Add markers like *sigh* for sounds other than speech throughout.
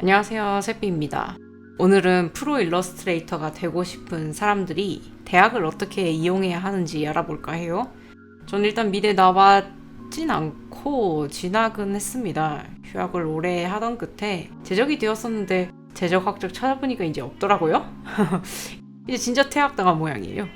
안녕하세요, 세비입니다. 오늘은 프로 일러스트레이터가 되고 싶은 사람들이 대학을 어떻게 이용해야 하는지 알아볼까 해요. 전 일단 미대 나왔진 않고 진학은 했습니다. 휴학을 오래 하던 끝에 제적이 되었었는데 제적 학적 찾아보니까 이제 없더라고요. *laughs* 이제 진짜 퇴학당한 모양이에요.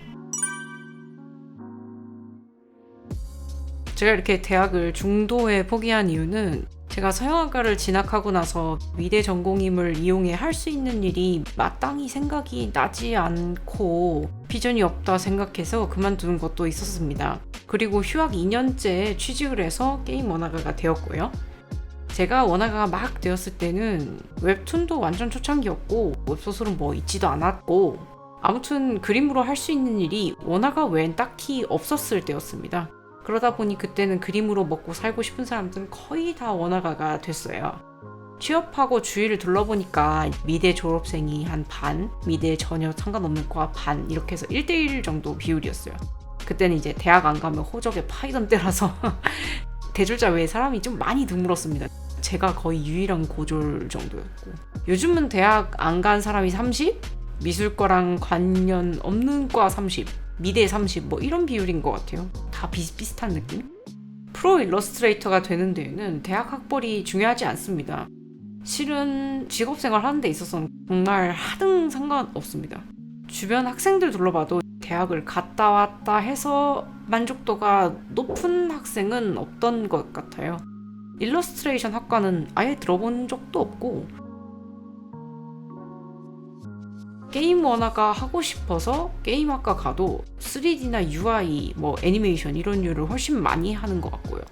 제가 이렇게 대학을 중도에 포기한 이유는 제가 서영학과를 진학하고 나서 미대 전공임을 이용해 할 수 있는 일이 마땅히 생각이 나지 않고 비전이 없다 생각해서 그만두는 것도 있었습니다. 그리고 휴학 2년째 취직을 해서 게임 원화가가 되었고요. 제가 원화가가 막 되었을 때는 웹툰도 완전 초창기였고 웹소설은 뭐 있지도 않았고 아무튼 그림으로 할 수 있는 일이 원화가 외엔 딱히 없었을 때였습니다. 그러다 보니 그때는 그림으로 먹고 살고 싶은 사람들은 거의 다 원화가가 됐어요. 취업하고 주위를 둘러보니까 미대 졸업생이 한 반, 미대 전혀 상관없는 과 반 이렇게 해서 1대1 정도 비율이었어요. 그때는 이제 대학 안 가면 호적에 파이던 때라서 *laughs* 대졸자 외에 사람이 좀 많이 드물었습니다. 제가 거의 유일한 고졸 정도였고 요즘은 대학 안 간 사람이 30? 미술과랑 관련 없는 과 30, 미대 30, 뭐 이런 비율인 것 같아요. 다 비슷비슷한 느낌? 프로 일러스트레이터가 되는 데에는 대학 학벌이 중요하지 않습니다. 실은 직업 생활 하는 데 있어서는 정말 하등 상관없습니다. 주변 학생들 둘러봐도 대학을 갔다 왔다 해서 만족도가 높은 학생은 없던 것 같아요. 일러스트레이션 학과는 아예 들어본 적도 없고 게임 원화가 하고 싶어서 게임학과 가도 3D나 UI, 뭐 애니메이션 이런 류를 훨씬 많이 하는 것 같고요.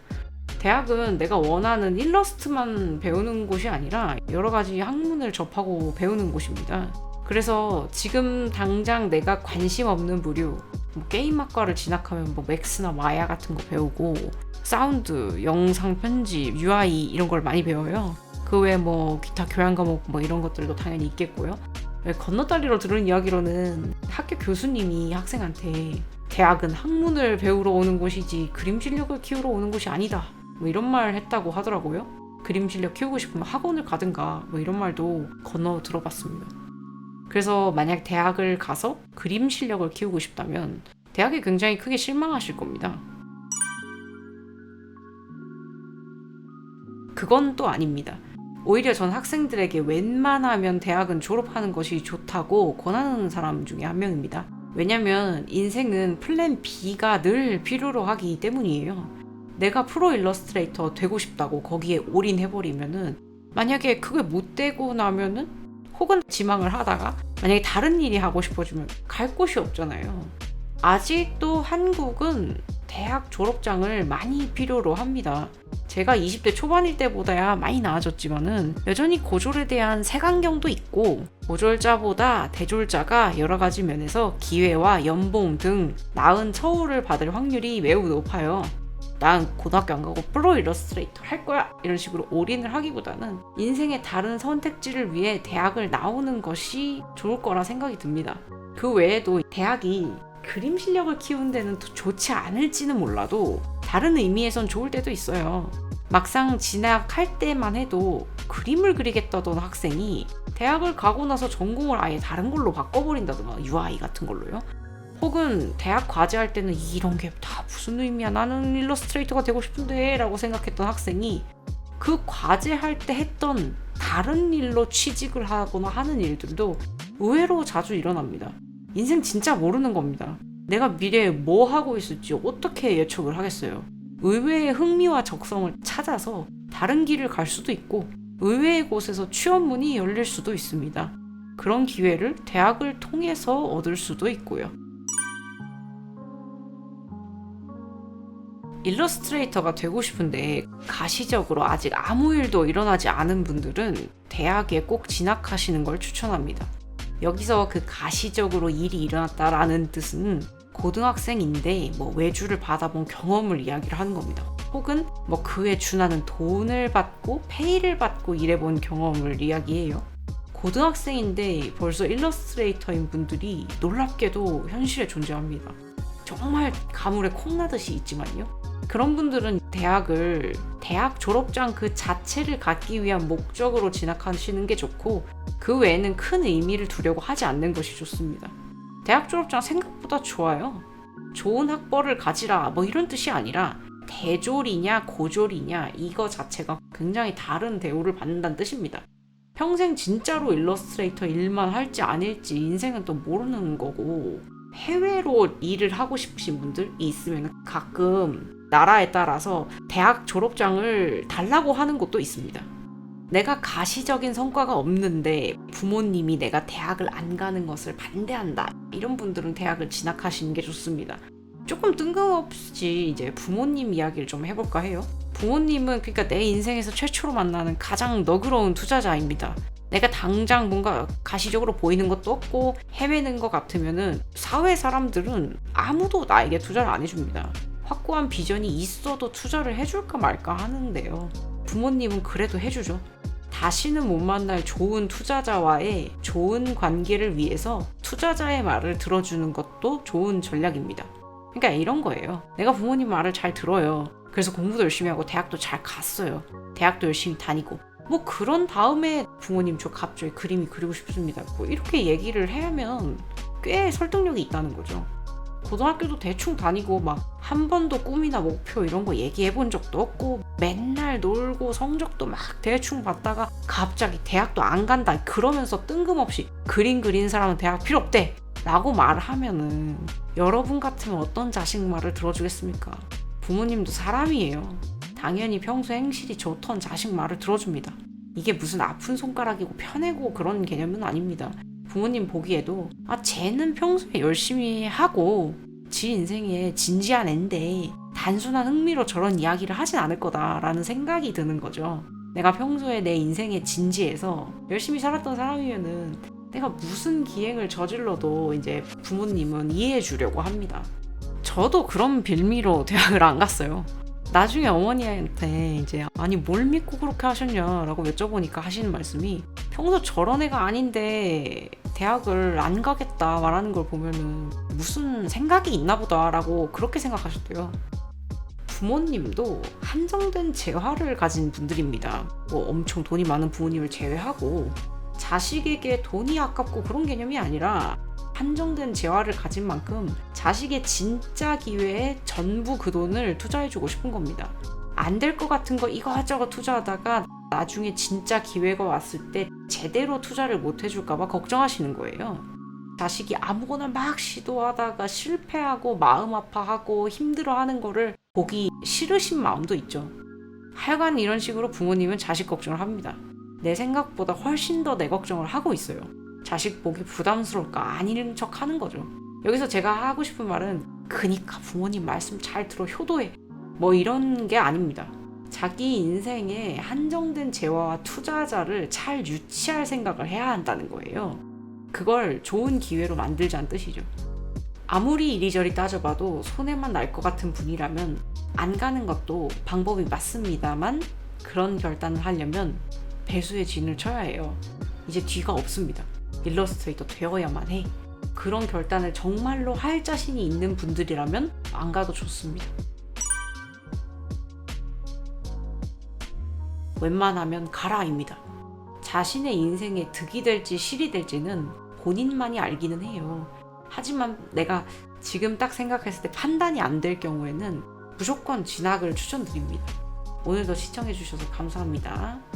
대학은 내가 원하는 일러스트만 배우는 곳이 아니라 여러 가지 학문을 접하고 배우는 곳입니다. 그래서 지금 당장 내가 관심 없는 부류, 뭐 게임학과를 진학하면 뭐 맥스나 마야 같은 거 배우고 사운드, 영상 편집, UI 이런 걸 많이 배워요. 그 외에 뭐 기타 교양 과목 뭐 이런 것들도 당연히 있겠고요. 네, 건너다리로 들은 이야기로는 학교 교수님이 학생한테 대학은 학문을 배우러 오는 곳이지 그림 실력을 키우러 오는 곳이 아니다. 뭐 이런 말 했다고 하더라고요. 그림 실력 키우고 싶으면 학원을 가든가 뭐 이런 말도 건너 들어봤습니다. 그래서 만약 대학을 가서 그림 실력을 키우고 싶다면 대학에 굉장히 크게 실망하실 겁니다. 그건 또 아닙니다. 오히려 전 학생들에게 웬만하면 대학은 졸업하는 것이 좋다고 권하는 사람 중에 한 명입니다. 왜냐면 인생은 플랜 B가 늘 필요로 하기 때문이에요. 내가 프로 일러스트레이터 되고 싶다고 거기에 올인해버리면은 만약에 그게 못 되고 나면은 혹은 지망을 하다가 만약에 다른 일이 하고 싶어지면 갈 곳이 없잖아요. 아직도 한국은 대학 졸업장을 많이 필요로 합니다. 제가 20대 초반일 때보다야 많이 나아졌지만은 여전히 고졸에 대한 색안경도 있고 고졸자보다 대졸자가 여러 가지 면에서 기회와 연봉 등 나은 처우를 받을 확률이 매우 높아요. 난 고등학교 안 가고 프로 일러스트레이터 할 거야 이런 식으로 올인을 하기보다는 인생의 다른 선택지를 위해 대학을 나오는 것이 좋을 거라 생각이 듭니다. 그 외에도 대학이 그림 실력을 키우는 데는 더 좋지 않을지는 몰라도 다른 의미에선 좋을 때도 있어요. 막상 진학할 때만 해도 그림을 그리겠다던 학생이 대학을 가고 나서 전공을 아예 다른 걸로 바꿔버린다던가 UI 같은 걸로요. 혹은 대학 과제할 때는 이런 게 다 무슨 의미야 나는 일러스트레이터가 되고 싶은데 라고 생각했던 학생이 그 과제할 때 했던 다른 일로 취직을 하거나 하는 일들도 의외로 자주 일어납니다. 인생 진짜 모르는 겁니다. 내가 미래에 뭐 하고 있을지 어떻게 예측을 하겠어요. 의외의 흥미와 적성을 찾아서 다른 길을 갈 수도 있고 의외의 곳에서 취업문이 열릴 수도 있습니다. 그런 기회를 대학을 통해서 얻을 수도 있고요. 일러스트레이터가 되고 싶은데 가시적으로 아직 아무 일도 일어나지 않은 분들은 대학에 꼭 진학하시는 걸 추천합니다. 여기서 그 가시적으로 일이 일어났다라는 뜻은 고등학생인데 뭐 외주를 받아본 경험을 이야기를 하는 겁니다. 혹은 뭐 그에 준하는 돈을 받고 페이를 받고 일해본 경험을 이야기해요. 고등학생인데 벌써 일러스트레이터인 분들이 놀랍게도 현실에 존재합니다. 정말 가물에 콩나듯이 있지만요. 그런 분들은 대학을 대학 졸업장 그 자체를 갖기 위한 목적으로 진학하시는 게 좋고 그 외에는 큰 의미를 두려고 하지 않는 것이 좋습니다. 대학 졸업장 생각보다 좋아요. 좋은 학벌을 가지라 뭐 이런 뜻이 아니라 대졸이냐 고졸이냐 이거 자체가 굉장히 다른 대우를 받는다는 뜻입니다. 평생 진짜로 일러스트레이터 일만 할지 아닐지 인생은 또 모르는 거고 해외로 일을 하고 싶으신 분들이 있으면 가끔 나라에 따라서 대학 졸업장을 달라고 하는 곳도 있습니다. 내가 가시적인 성과가 없는데 부모님이 내가 대학을 안 가는 것을 반대한다. 이런 분들은 대학을 진학하시는 게 좋습니다. 조금 뜬금없이 이제 부모님 이야기를 좀 해볼까 해요. 부모님은 그러니까 내 인생에서 최초로 만나는 가장 너그러운 투자자입니다. 내가 당장 뭔가 가시적으로 보이는 것도 없고 헤매는 것 같으면은 사회 사람들은 아무도 나에게 투자를 안 해줍니다. 확고한 비전이 있어도 투자를 해줄까 말까 하는데요. 부모님은 그래도 해주죠. 다시는 못 만날 좋은 투자자와의 좋은 관계를 위해서 투자자의 말을 들어주는 것도 좋은 전략입니다. 그러니까 이런 거예요. 내가 부모님 말을 잘 들어요. 그래서 공부도 열심히 하고 대학도 잘 갔어요. 대학도 열심히 다니고. 뭐 그런 다음에 부모님 저 갑자기 그림이 그리고 싶습니다. 뭐 이렇게 얘기를 하면 꽤 설득력이 있다는 거죠. 고등학교도 대충 다니고 막 한 번도 꿈이나 목표 이런 거 얘기해 본 적도 없고 맨날 놀고 성적도 막 대충 받다가 갑자기 대학도 안 간다 그러면서 뜬금없이 그림 그린 사람은 대학 필요 없대 라고 말하면은 여러분 같으면 어떤 자식 말을 들어주겠습니까? 부모님도 사람이에요. 당연히 평소 행실이 좋던 자식 말을 들어줍니다. 이게 무슨 아픈 손가락이고 편해고 그런 개념은 아닙니다. 부모님 보기에도 아 쟤는 평소에 열심히 하고 지 인생에 진지한 앤데 단순한 흥미로 저런 이야기를 하진 않을 거다라는 생각이 드는 거죠. 내가 평소에 내 인생에 진지해서 열심히 살았던 사람이면은 내가 무슨 기행을 저질러도 이제 부모님은 이해해 주려고 합니다. 저도 그런 빌미로 *laughs* 대학을 안 갔어요. 나중에 어머니한테 이제 아니 뭘 믿고 그렇게 하셨냐라고 여쭤보니까 하시는 말씀이 평소 저런 애가 아닌데 대학을 안 가겠다 말하는 걸 보면은 무슨 생각이 있나 보다라고 그렇게 생각하셨대요. 부모님도 한정된 재화를 가진 분들입니다. 뭐 엄청 돈이 많은 부모님을 제외하고 자식에게 돈이 아깝고 그런 개념이 아니라 한정된 재화를 가진 만큼 자식의 진짜 기회에 전부 그 돈을 투자해주고 싶은 겁니다. 안 될 것 같은 거 이거저거 투자하다가 나중에 진짜 기회가 왔을 때 제대로 투자를 못 해줄까봐 걱정하시는 거예요. 자식이 아무거나 막 시도하다가 실패하고 마음 아파하고 힘들어하는 거를 보기 싫으신 마음도 있죠. 하여간 이런 식으로 부모님은 자식 걱정을 합니다. 내 생각보다 훨씬 더 내 걱정을 하고 있어요. 자식 보기 부담스러울까 아닌 척 하는 거죠. 여기서 제가 하고 싶은 말은 그니까 부모님 말씀 잘 들어 효도해 뭐 이런 게 아닙니다. 자기 인생에 한정된 재화와 투자자를 잘 유치할 생각을 해야 한다는 거예요. 그걸 좋은 기회로 만들자는 뜻이죠. 아무리 이리저리 따져봐도 손해만 날 것 같은 분이라면 안 가는 것도 방법이 맞습니다만 그런 결단을 하려면 배수의 진을 쳐야 해요. 이제 뒤가 없습니다. 일러스트레이터 되어야만 해. 그런 결단을 정말로 할 자신이 있는 분들이라면 안 가도 좋습니다. 웬만하면 가라입니다. 자신의 인생에 득이 될지 실이 될지는 본인만이 알기는 해요. 하지만 내가 지금 딱 생각했을 때 판단이 안 될 경우에는 무조건 진학을 추천드립니다. 오늘도 시청해주셔서 감사합니다.